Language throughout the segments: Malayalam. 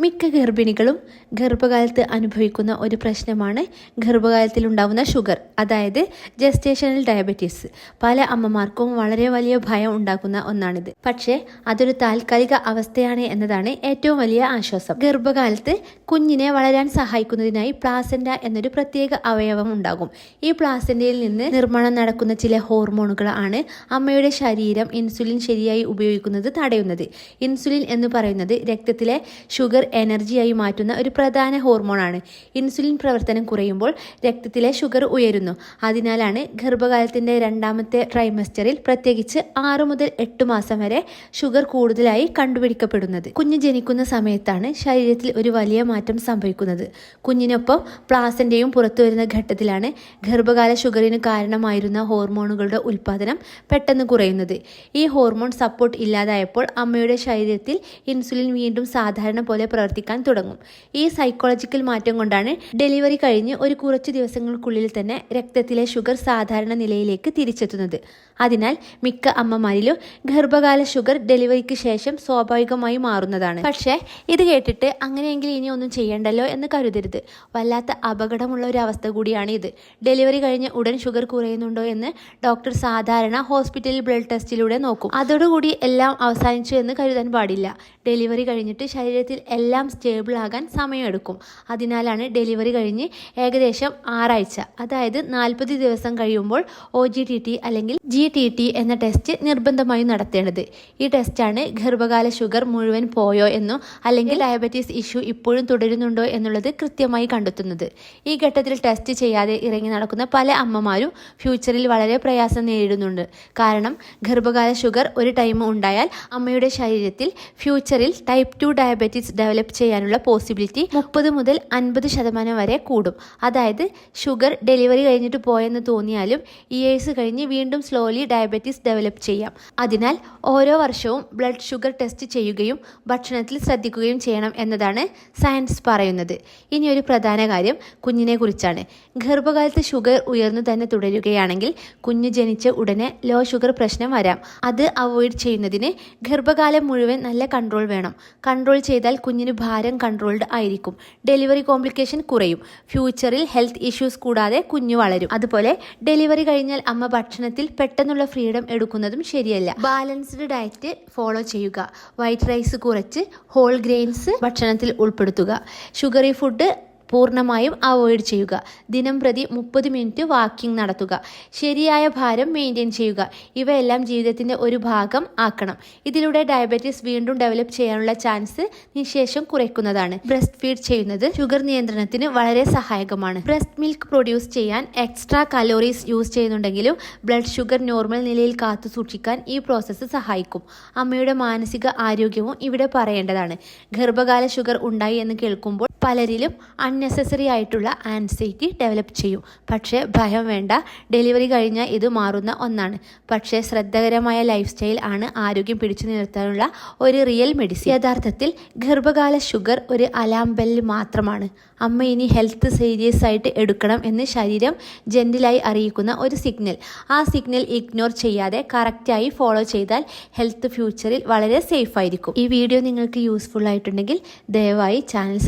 മിക്ക ഗർഭിണികളും ഗർഭകാലത്ത് അനുഭവിക്കുന്ന ഒരു പ്രശ്നമാണ് ഗർഭകാലത്തിൽ ഉണ്ടാകുന്ന ഷുഗർ അതായത് ജസ്റ്റേഷണൽ ഡയബറ്റീസ് പല അമ്മമാർക്കും വളരെ വലിയ ഭയം ഉണ്ടാക്കുന്ന ഒന്നാണിത്. പക്ഷേ അതൊരു താൽക്കാലിക അവസ്ഥയാണ് എന്നതാണ് ഏറ്റവും വലിയ ആശ്വാസം. ഗർഭകാലത്ത് കുഞ്ഞിനെ വളരാൻ സഹായിക്കുന്നതിനായി പ്ലാസൻഡ എന്നൊരു പ്രത്യേക അവയവം ഉണ്ടാകും. ഈ പ്ലാസൻഡയിൽ നിന്ന് നിർമ്മാണം നടക്കുന്ന ചില ഹോർമോണുകൾ ആണ് അമ്മയുടെ ശരീരം ഇൻസുലിൻ ശരിയായി ഉപയോഗിക്കുന്നത് തടയുന്നത്. ഇൻസുലിൻ എന്ന് പറയുന്നത് രക്തത്തിലെ ഷുഗർ എനർജിയായി മാറ്റുന്ന ഒരു പ്രധാന ഹോർമോണാണ്. ഇൻസുലിൻ പ്രവർത്തനം കുറയുമ്പോൾ രക്തത്തിലെ ഷുഗർ ഉയരുന്നു. അതിനാലാണ് ഗർഭകാലത്തിന്റെ രണ്ടാമത്തെ ട്രൈമസ്റ്ററിൽ പ്രത്യേകിച്ച് ആറു മുതൽ എട്ട് മാസം വരെ ഷുഗർ കൂടുതലായി കണ്ടുപിടിക്കപ്പെടുന്നത്. കുഞ്ഞ് ജനിക്കുന്ന സമയത്താണ് ശരീരത്തിൽ ഒരു വലിയ മാറ്റം സംഭവിക്കുന്നത്. കുഞ്ഞിനൊപ്പം പ്ലാസന്റെയും പുറത്തു വരുന്ന ഘട്ടത്തിലാണ് ഗർഭകാല ഷുഗറിന് കാരണമായിരുന്ന ഹോർമോണുകളുടെ ഉൽപ്പാദനം പെട്ടെന്ന് കുറയുന്നത്. ഈ ഹോർമോൺ സപ്പോർട്ട് ഇല്ലാതായപ്പോൾ അമ്മയുടെ ശരീരത്തിൽ ഇൻസുലിൻ വീണ്ടും സാധാരണ പോലെ പ്രവർത്തിക്കാൻ തുടങ്ങും. ഈ സൈക്കോളജിക്കൽ മാറ്റം കൊണ്ടാണ് ഡെലിവറി കഴിഞ്ഞ് ഒരു കുറച്ച് ദിവസങ്ങൾക്കുള്ളിൽ തന്നെ രക്തത്തിലെ ഷുഗർ സാധാരണ നിലയിലേക്ക് തിരിച്ചെത്തുന്നത്. അതിനാൽ മിക്ക അമ്മമാരിലും ഗർഭകാല ഷുഗർ ഡെലിവറിക്ക് ശേഷം സ്വാഭാവികമായി മാറുന്നതാണ്. പക്ഷേ ഇത് കേട്ടിട്ട് അങ്ങനെയെങ്കിൽ ഇനി ഒന്നും ചെയ്യണ്ടല്ലോ എന്ന് കരുതരുത്. വല്ലാത്ത അപകടമുള്ള ഒരു അവസ്ഥ കൂടിയാണ് ഇത്. ഡെലിവറി കഴിഞ്ഞ് ഉടൻ ഷുഗർ കുറയുന്നുണ്ടോ എന്ന് ഡോക്ടർ സാധാരണ ഹോസ്പിറ്റലിൽ ബ്ലഡ് ടെസ്റ്റിലൂടെ നോക്കും. അതോടുകൂടി എല്ലാം അവസാനിച്ചു എന്ന് കരുതാൻ പാടില്ല. ഡെലിവറി കഴിഞ്ഞിട്ട് ശരീരത്തിൽ എല്ലാം സ്റ്റേബിൾ ആകാൻ സമയമെടുക്കും. അതിനാലാണ് ഡെലിവറി കഴിഞ്ഞ് ഏകദേശം ആറാഴ്ച. അതായത് നാൽപ്പത് ദിവസം കഴിയുമ്പോൾ ഒ ജി ടി ടി അല്ലെങ്കിൽ ജി ടി ടി എന്ന ടെസ്റ്റ് നിർബന്ധമായും നടത്തേണ്ടത്. ഈ ടെസ്റ്റാണ് ഗർഭകാല ഷുഗർ മുഴുവൻ പോയോ എന്നോ അല്ലെങ്കിൽ ഡയബറ്റീസ് ഇഷ്യൂ ഇപ്പോഴും തുടരുന്നുണ്ടോ എന്നുള്ളത് കൃത്യമായി കണ്ടെത്തുന്നത്. ഈ ഘട്ടത്തിൽ ടെസ്റ്റ് ചെയ്യാതെ ഇറങ്ങി നടക്കുന്ന പല അമ്മമാരും ഫ്യൂച്ചറിൽ വളരെ പ്രയാസം നേരിടുന്നുണ്ട്. കാരണം ഗർഭകാല ഷുഗർ ഒരു ടൈം ഉണ്ടായാൽ അമ്മയുടെ ശരീരത്തിൽ ഫ്യൂച്ചറിൽ ടൈപ്പ് ടു ഡയബറ്റീസ് ഡെവലപ്പ് ചെയ്യാനുള്ള പോസിബിലിറ്റി മുപ്പത് മുതൽ അൻപത് ശതമാനം വരെ കൂടും. അതായത് ഷുഗർ ഡെലിവറി കഴിഞ്ഞിട്ട് പോയെന്ന് തോന്നിയാലും ഇയേഴ്സ് കഴിഞ്ഞ് വീണ്ടും സ്ലോലി ഡയബറ്റീസ് ഡെവലപ്പ് ചെയ്യാം. അതിനാൽ ഓരോ വർഷവും ബ്ലഡ് ഷുഗർ ടെസ്റ്റ് ചെയ്യുകയും ഭക്ഷണത്തിൽ ശ്രദ്ധിക്കുകയും ചെയ്യണം എന്നതാണ് സയൻസ് പറയുന്നത്. ഇനി ഒരു പ്രധാന കാര്യം കുഞ്ഞിനെ കുറിച്ചാണ്. ഗർഭകാലത്ത് ഷുഗർ ഉയർന്നു തന്നെ തുടരുകയാണെങ്കിൽ കുഞ്ഞ് ജനിച്ച ഉടനെ ലോ ഷുഗർ പ്രശ്നം വരാം. അത് അവോയ്ഡ് ചെയ്യുന്നതിന് ഗർഭകാലം മുഴുവൻ നല്ല കൺട്രോൾ വേണം. കൺട്രോൾ ചെയ്താൽ കുഞ്ഞിന് ഭാരം കൺട്രോൾഡ് ആയിരിക്കും. ഡെലിവറി കോംപ്ലിക്കേഷൻ കുറയും. ഫ്യൂച്ചറിൽ ഹെൽത്ത് ഇഷ്യൂസ് കൂടാതെ കുഞ്ഞു വളരും. അതുപോലെ ഡെലിവറി കഴിഞ്ഞാൽ അമ്മ ഭക്ഷണത്തിൽ പെട്ടെന്നുള്ള ഫ്രീഡം എടുക്കുന്നതും ശരിയല്ല. ബാലൻസ്ഡ് ഡയറ്റ് ഫോളോ ചെയ്യുക. വൈറ്റ് റൈസ് കുറച്ച് ഹോൾ ഗ്രെയിൻസ് ഭക്ഷണത്തിൽ ഉൾപ്പെടുത്തുക. ഷുഗറി ഫുഡ് പൂർണമായും അവോയ്ഡ് ചെയ്യുക. ദിനം പ്രതി മുപ്പത് മിനിറ്റ് വാക്കിംഗ് നടത്തുക. ശരിയായ ഭാരം മെയിന്റെയിൻ ചെയ്യുക. ഇവയെല്ലാം ജീവിതത്തിന്റെ ഒരു ഭാഗം ആക്കണം. ഇതിലൂടെ ഡയബറ്റീസ് വീണ്ടും ഡെവലപ്പ് ചെയ്യാനുള്ള ചാൻസ് നിശേഷം കുറയ്ക്കുന്നതാണ്. ബ്രസ്റ്റ് ഫീഡ് ചെയ്യുന്നത് ഷുഗർ നിയന്ത്രണത്തിന് വളരെ സഹായകമാണ്. ബ്രസ്റ്റ് മിൽക്ക് പ്രൊഡ്യൂസ് ചെയ്യാൻ എക്സ്ട്രാ കലോറീസ് യൂസ് ചെയ്യുന്നുണ്ടെങ്കിലും ബ്ലഡ് ഷുഗർ നോർമൽ നിലയിൽ കാത്തു സൂക്ഷിക്കാൻ ഈ പ്രോസസ്സ് സഹായിക്കും. അമ്മയുടെ മാനസിക ആരോഗ്യവും ഇവിടെ പറയേണ്ടതാണ്. ഗർഭകാല ഷുഗർ ഉണ്ടായി എന്ന് കേൾക്കുമ്പോൾ പലരിലും അൺനെസസറി ആയിട്ടുള്ള ആൻസൈറ്റി ഡെവലപ്പ് ചെയ്യും. പക്ഷേ ഭയം വേണ്ട. ഡെലിവറി കഴിഞ്ഞാൽ ഇത് മാറുന്ന ഒന്നാണ്. പക്ഷേ ശ്രദ്ധകരമായ ലൈഫ് സ്റ്റൈൽ ആണ് ആരോഗ്യം പിടിച്ചു നിർത്താനുള്ള ഒരു റിയൽ മെഡിസിൻ യഥാർത്ഥത്തിൽ ഗർഭകാല ഷുഗർ ഒരു അലാം ബെല്ല് മാത്രമാണ്. അമ്മ ഇനി ഹെൽത്ത് സീരിയസ് ആയിട്ട് എടുക്കണം എന്ന് ശരീരം ജെന്റിലായി അറിയിക്കുന്ന ഒരു സിഗ്നൽ ആ സിഗ്നൽ ഇഗ്നോർ ചെയ്യാതെ കറക്റ്റായി ഫോളോ ചെയ്താൽ ഹെൽത്ത് ഫ്യൂച്ചറിൽ വളരെ സേഫ് ആയിരിക്കും. ഈ വീഡിയോ നിങ്ങൾക്ക് യൂസ്ഫുൾ ആയിട്ടുണ്ടെങ്കിൽ ദയവായി ചാനൽ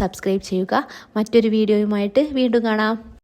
സബ്സ്ക്രൈബ് ചെയ്യുക. മറ്റൊരു വീഡിയോയുമായിട്ട് വീണ്ടും കാണാം.